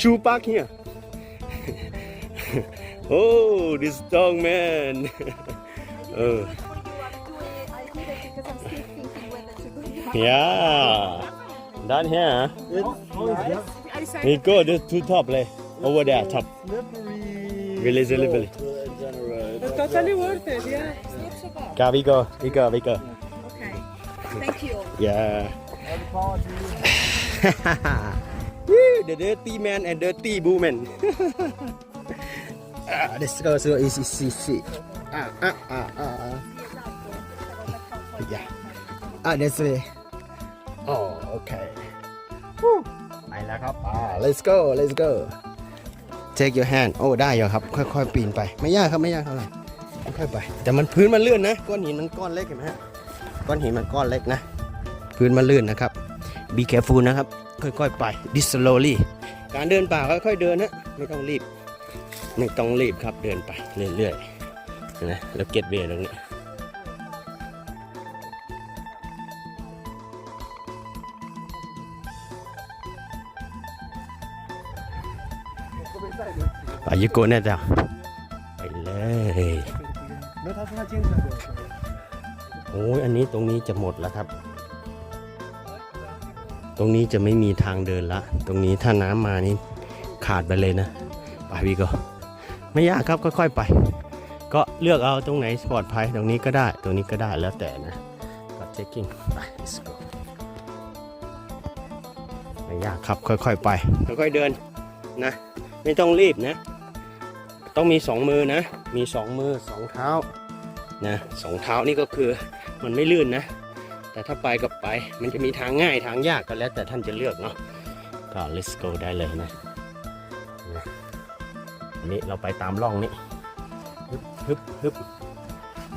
shoe park here oh this dog man เออ I did it because I'm still thinking whether to go down. yeah down here I decided we go the two top เลย over there top Slippery. Really, really, really. slope, uh, general. it's totally worth it. Yeah. go we go we go we go Okay. Thank you. yeah the dirty man and dirty woman. ah, let's go. So easy, easy, easy. Ah, ah, ah, ah. Yeah. Ah, that's way. Oh, okay. Woo. ไปแล้วครับอ่า let's go let's go take your hand โอ้ได้อยู่ครับ ค่อยๆปีนไป ไม่ยากครับไม่ยากเท่าไหร่ค่อยๆไป แต่มันพื้นมันเลื่อนนะ ก้อนหินมันก้อนเล็กเห็นไหมฮะ ก้อนหินมันก้อนเล็กนะ พื้นมันลื่นนะครับ be careful นะครับ ค่อยๆไป this slowly การเดินป่าค่อยๆเดินนะไม่ต้องรีบ ไม่ต้องรีบครับเดินไปเรื่อยๆนะแล้วเก็ตเบร์ตรงนี้ไายุโกเน่จ้าไปเลยโอ้ยอันนี้ตรงนี้จะหมดแล้วครับ ตรงนี้จะไม่มีทางเดินละ ตรงนี้ถ้าน้ำมานี่ขาดไปเลยนะไปพี่ก็ไม่ยากครับค่อยๆไป ก็เลือกเอาตรงไหนปลอดภัยตรงนี้ก็ได้ตรงนี้ก็ได้แล้วแต่นะก็เช็คกิ้งไป let's go ไม่ยากครับค่อยๆไปค่อยๆเดินนะ ไม่ต้องรีบนะ ต้องมีสองมือนะ มีสองมือสองเท้านะสองเท้านี่ก็คือมันไม่ลื่นนะ แต่ถ้าไปกับไป มันจะมีทางง่ายทางยากก็แล้ว แต่ท่านจะเลือกเนาะก็ let's go ได้เลยนะนะอันนี้เราไปตามร่องนี้ฮึบฮึบฮึบ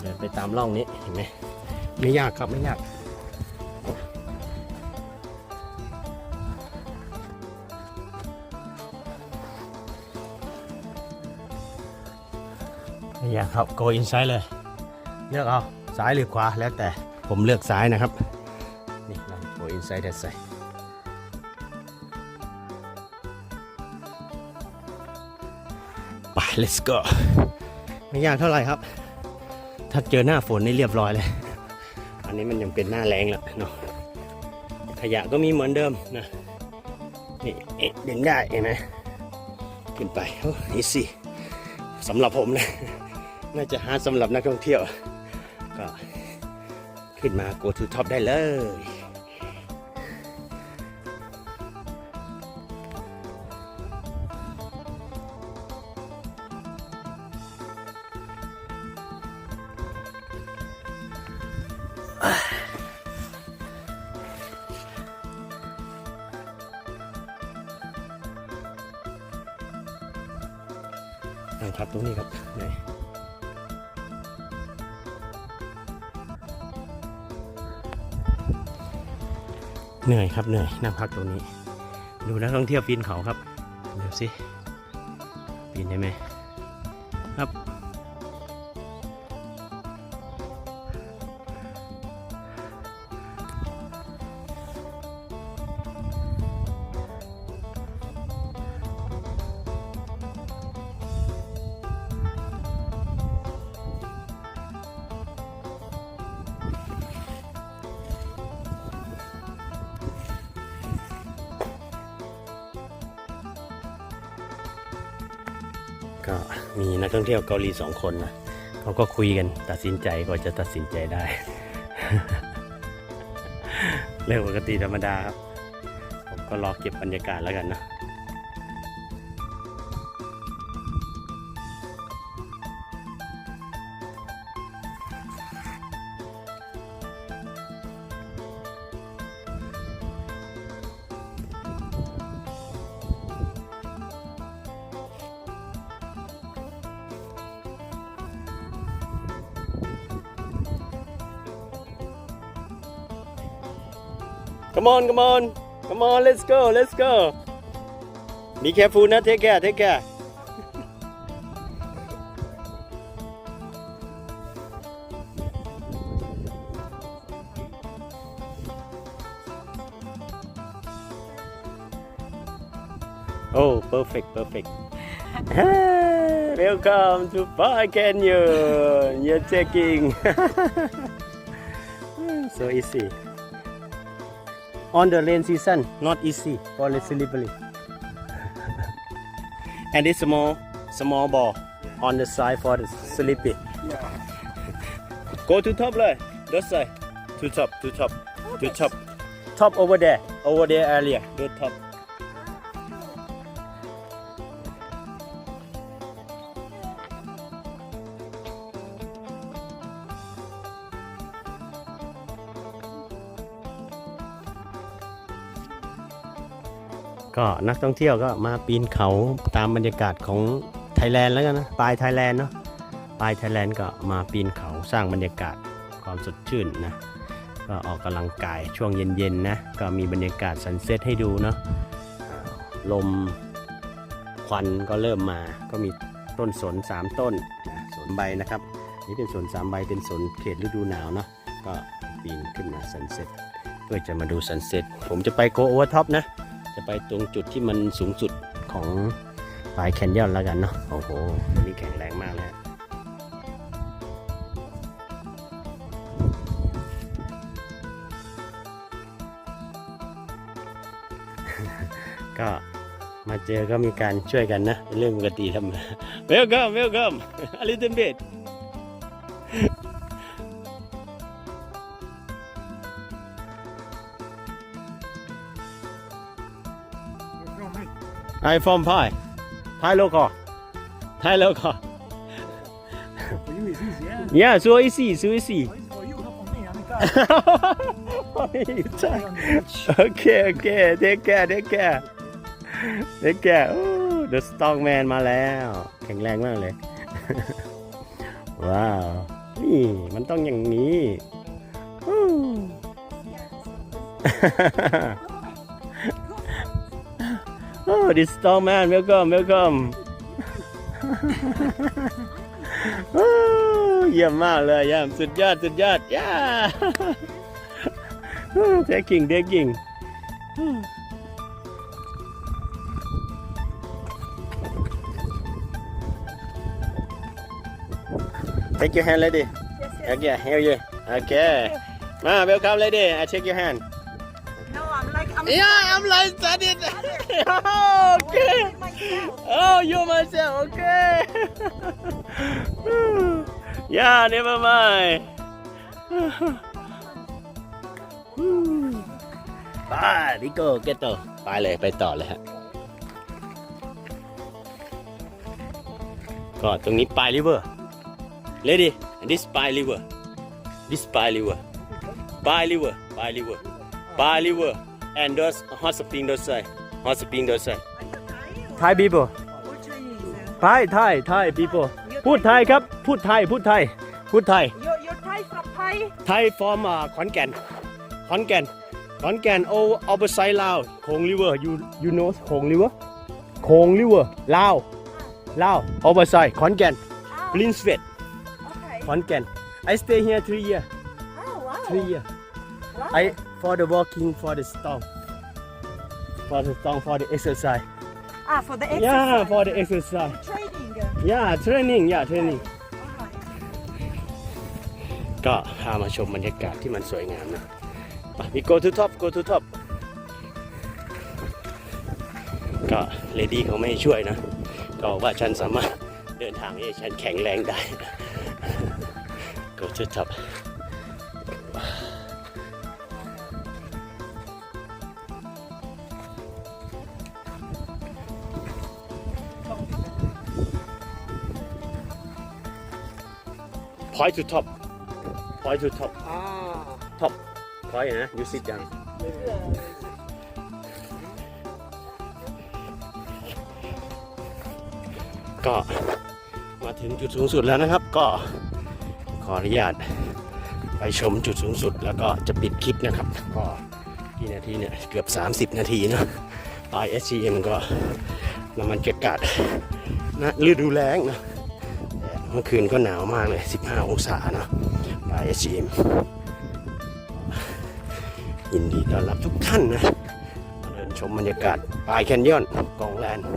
เดินไปตามร่องนี้เห็นไหมไม่ยากครับไม่ยากไม่ยากครับ go inside เลย เลือกเอาซ้ายหรือขวาแล้วแต่ ผมเลือกซ้ายนะครับ นี่เราโ o อินไซด์เดใส่ไป let's go ไม่ยากเท่าไหร่ครับ ถ้าเจอหน้าฝนนี่เรียบร้อยเลย อันนี้มันยังเป็นหน้าแรงแล้วเนาะขยะก็มีเหมือนเดิมนะ นี่เอ๊ะดึงได้เห็นไหมขึ้นไปโอ้นี่สิสำหรับผมนะ น่าจะฮาสำหรับนักท่องเที่ยวก็ ขึ้นมา go to top ได้เลยนั่งครับตรงนี้ครับไหน เหนื่อยครับเหนื่อยนั่งพักตรงนี้ ดูนักท่องเที่ยวปีนเขาครับ เดี๋ยวสิ ปีนได้ไหมครับ ก็มีนักท่องเที่ยวเกาหลีสองคนนะเขาก็คุยกันตัดสินใจก็จะตัดสินใจได้ เรื่องปกติธรรมดาครับ ผมก็รอเก็บบรรยากาศแล้วกันนะ Come on, come on, come on, let's go, let's go. Be careful, na. Take care, take care. Oh, perfect, perfect. Welcome to Park Canyon. You're checking. so easy. On the rain season, not easy for the slippery. and this small, small ball on the side for the sleepy. Go to top, like that side. To top, to top, to top. Top over there, over there area, the top. ก็นักท่องเที่ยวก็มาปีนเขาตามบรรยากาศของไทยแลนด์แล้วกันนะปลายไทยแลนด์เนาะปลายไทยแลนด์ก็มาปีนเขาสร้างบรรยากาศความสดชื่นนะก็ออกกำลังกายช่วงเย็นๆนะก็มีบรรยากาศสันเซ็ตให้ดูเนาะลมควันก็เริ่มมาก็มีต้นสนสามต้นนะสนใบนะครับ นี่เป็นสนสามใบเป็นสนเขตฤดูหนาวเนาะก็ปีนขึ้นมาสันเซ็ตเพื่อจะมาดูสันเซ็ตผมจะไปโกโอเวอร์ท็อปนะ จะไปตรงจุดที่มันสูงสุดของปลายแคนยอนแล้วกันเนาะโอ้โหวันนี้แข็งแรงมากเลยฮะก็มาเจอก็มีการช่วยกันนะเป็นเรื่องปกติธรรมดา Welcome welcome a little bit I from Thai Thai local Thai local For you it's easy, yeah. Yeah so easy so easy It's for you, not for me. I'm a guy. You try. Okay okay take care take care take care โอ้ The Strong Man มาแล้ว แข็งแรงมากเลย ว้าว นี่มันต้องอย่างนี้อู้ oh this strong man welcome welcome โอ้เยี่ยมมากเลยเยี่ยมสุดยอด สุดยอดย่าเด็กกิ่งเด็กกิ่ง Take your hand lady Yes, yes. Okay here you Okay มา welcome lady I take your hand Yeah I'm like studied Okay myself. Oh, you myself, okay. yeah, never mind. ไปดิโก้เกตโตไปเลยไปต่อเลยฮะ ก็ตรงนี้ปลายริเวอร์ lady this ปลาย river this ปลาย river ปลาย river ปลาย river ปลาย river and those hot spring those side hot spring those side Thai people Thai Thai Thai people พูดไทยครับ พูดไทย พูดไทย พูดไทย You're, you're Thai from Thai? ไทย from อ่าขอนแก่น ขอนแก่น ขอนแก่น o opposite ลาวโคง river you you know โคง river โคง river ลาวลาว opposite ขอนแก่น Oh, Prince Vet okay. ขอนแก่น I stay here three year Oh, wow. three year Wow. I for the walking for the storm for the storm for the exercise ah, for the exercise. yeah for the exercise Training. yeah training yeah training Alright. ก็พามาชมบรรยากาศที่มันสวยงามนะมี go to top go to top ก็เลดี้เขาไม่ให้ช่วยนะ ก็บอกว่าฉันสามารถเดินทางให้ฉันแข็งแรงได้ go to top พอย to top พอย to top Ah. top พอยนะ you sit down ก็มาถึงจุดสูงสุดแล้วนะครับ ก็ขออนุญาตไปชมจุดสูงสุดแล้วก็จะปิดคลิปนะครับ ก็กี่นาทีเนี่ยเกือบ 30 นาทีเนอะปลาย SCM ก็น้ำมันเกะกาดนะฤดูแล้งนะแต่เมื่อคืนก็หนาวมากเลย 15 องศาเนะปลายชีมยินดีต้อนรับทุกท่านนะมาเดินชมบรรยากาศปลายแคนยอนกองแลน